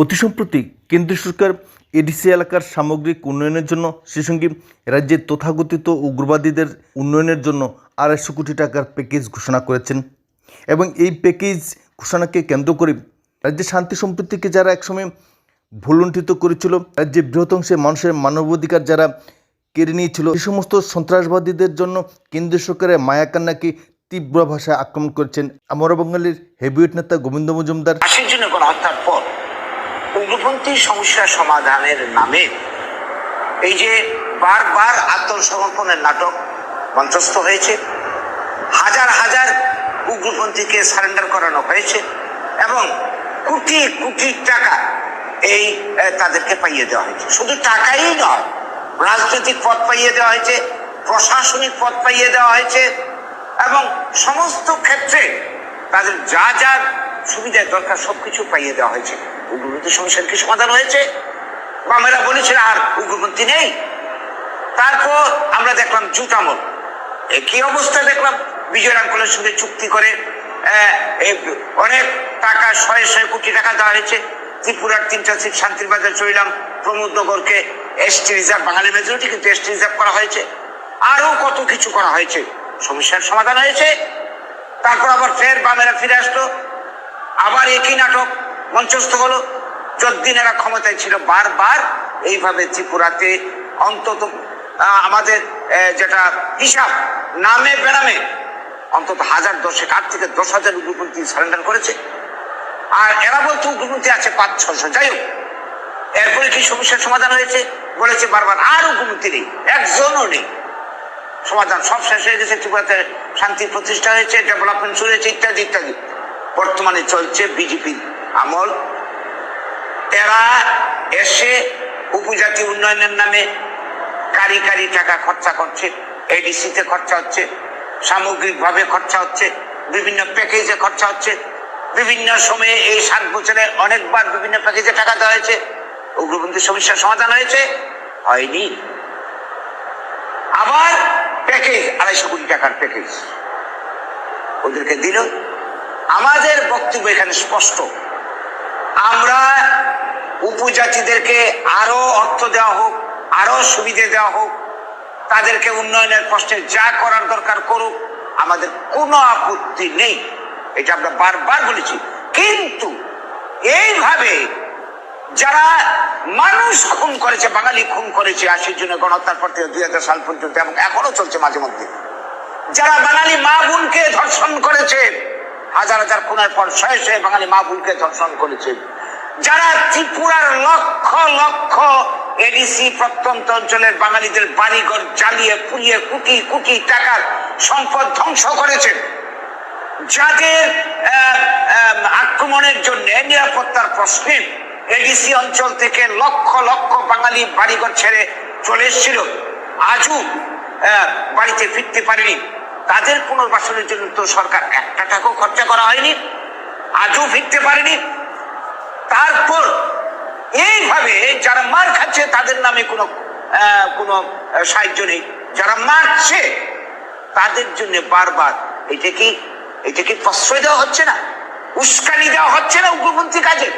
অতি সম্প্রতি কেন্দ্রীয় সরকার এডিসি এলাকার সামগ্রিক উন্নয়নের জন্য, সেই সঙ্গে রাজ্যের তথাকথিত উগ্রবাদীদের উন্নয়নের জন্য আড়াইশো কোটি টাকার প্যাকেজ ঘোষণা করেছেন। এবং এই প্যাকেজ ঘোষণাকে কেন্দ্র করে রাজ্যের শান্তি সম্প্রীতিকে যারা একসময় ভুলুণ্ঠিত করেছিল রাজ্যের বৃহৎ অংশে মানুষের মানবাধিকার যারা কেড়ে নিয়েছিল, এই সমস্ত সন্ত্রাসবাদীদের জন্য কেন্দ্রীয় সরকারের মায়াকান্নাকে তীব্র ভাষায় আক্রমণ করেছেন। আমরা বাঙালির হেভিওয়েট নেতা গোবিন্দ মজুমদার। জন্য পর উগ্রপন্থী সমস্যা সমাধানের নামে এই যে বারবার আত্মসমর্পণের নাটক মঞ্চস্থ হয়েছে, হাজার হাজার উগ্রপন্থীকে সারেন্ডার করানো হয়েছে এবং কোটি কোটি টাকা এই তাদেরকে পাইয়ে দেওয়া হয়েছে। শুধু টাকাই নয়, রাজনৈতিক পদ পাইয়ে দেওয়া হয়েছে, প্রশাসনিক পদ পাইয়ে দেওয়া হয়েছে এবং সমস্ত ক্ষেত্রে তাদের যা যা সুবিধার দরকার, সবকিছু পাইয়ে দেওয়া হয়েছে। উগ্রপন্থী সমস্যার কি সমাধান হয়েছে? বামেরা বলেছিল আর উগ্রপন্থী নেই। তারপর আমরা দেখলাম জুতামল একই অবস্থা দেখলাম? বিজয় রাঙ্কলের সঙ্গে চুক্তি করে অনেক টাকা, শয়ে শয়ে কোটি টাকা দেওয়া হয়েছে। ত্রিপুরার তিনটা সিট শান্তির বাজার চলিলাম, প্রমোদ নগরকে এসটি রিজার্ভ, বাঙালি মেজরিটি কিন্তু এসটি রিজার্ভ করা হয়েছে। আরও কত কিছু করা হয়েছে? সমস্যার সমাধান হয়েছে। তারপর আবার ফের বামেরা ফিরে আসলো। আবার একই নাটক মঞ্চস্থ হলো। যতদিন এরা ক্ষমতায় ছিল, বারবার এইভাবে ত্রিপুরাতে অন্তত আমাদের যেটা হিসাব, নামে বেনামে অন্তত হাজার দশেক, আট থেকে দশ হাজার উগ্রপন্থী সারেন্ডার করেছে। আর এরা বলতো উগ্রপন্থী আছে পাঁচ ছশো যাই হোক, এরপরে কি সমস্যার সমাধান হয়েছে? বলেছে বারবার আর উগ্রপন্থী নেই, একজনও নেই। সমাধান সব শেষ হয়ে গেছে, ত্রিপুরাতে শান্তি প্রতিষ্ঠা হয়েছে, ডেভেলপমেন্ট শুরু হয়েছে, ইত্যাদি ইত্যাদি। বর্তমানে চলছে বিজেপির আমল। এরা এসে উপজাতি উন্নয়নের নামে কারি কারি টাকা খরচা করছে এডিসিতে খরচা হচ্ছে, সামগ্রিকভাবে খরচা হচ্ছে, বিভিন্ন প্যাকেজে খরচা হচ্ছে। বিভিন্ন সময়ে এই সাত বছরে অনেকবার বিভিন্ন প্যাকেজে টাকা দেওয়া হয়েছে। উগ্রপন্থী সমস্যার সমাধান হয়েছে। হয়নি। আবার প্যাকেজ আড়াইশো কোটি টাকার প্যাকেজ ওদেরকে দিল। আমাদের বক্তব্য এখানে স্পষ্ট। আমরা উপজাতিদেরকে আরও অর্থ দেওয়া হোক, আরও সুবিধে দেওয়া হোক, তাদেরকে উন্নয়নের প্রশ্নে যা করার দরকার করুক, আমাদের কোনো আপত্তি নেই। এটা আমরা বারবার বলেছি। কিন্তু এইভাবে যারা মানুষ খুন করেছে, বাঙালি খুন করেছে আশির জন্য গণহত্যার পর থেকে দুই হাজার সাল পর্যন্ত এবং এখনও চলছে মাঝে মধ্যে, যারা বাঙালি মা বোনকে ধর্ষণ করেছে হাজার হাজার খুনের পর শয়ে শয়ে বাঙালি মা বোনকে ধর্ষণ করেছে। যারা ত্রিপুরার লক্ষ লক্ষ এডিসি প্রত্যন্ত অঞ্চলের বাঙালিদের বাড়িঘর জ্বালিয়ে পুড়িয়ে কোটি কোটি টাকার সম্পদ ধ্বংস করেছেন, যাদের আক্রমণের জন্য নিরাপত্তার প্রশ্নে এডিসি অঞ্চল থেকে লক্ষ লক্ষ বাঙালি বাড়িঘর ছেড়ে চলে এসেছিল। আজও বাড়িতে ফিরতে পারেনি। তাদের পুনর্বাসনের জন্য তো সরকার একটা টাকাও খরচা করা হয়নি, আজও ফিরতে পারেনি। তারপর এইভাবে যারা মার খাচ্ছে তাদের নামে কোনো কোনো সাহায্য নেই। যারা মারছে তাদের জন্য বারবার এটা কি এটা কি প্রশ্রয় দেওয়া হচ্ছে না? উস্কানি দেওয়া হচ্ছে না উগ্রপন্থী কাজে?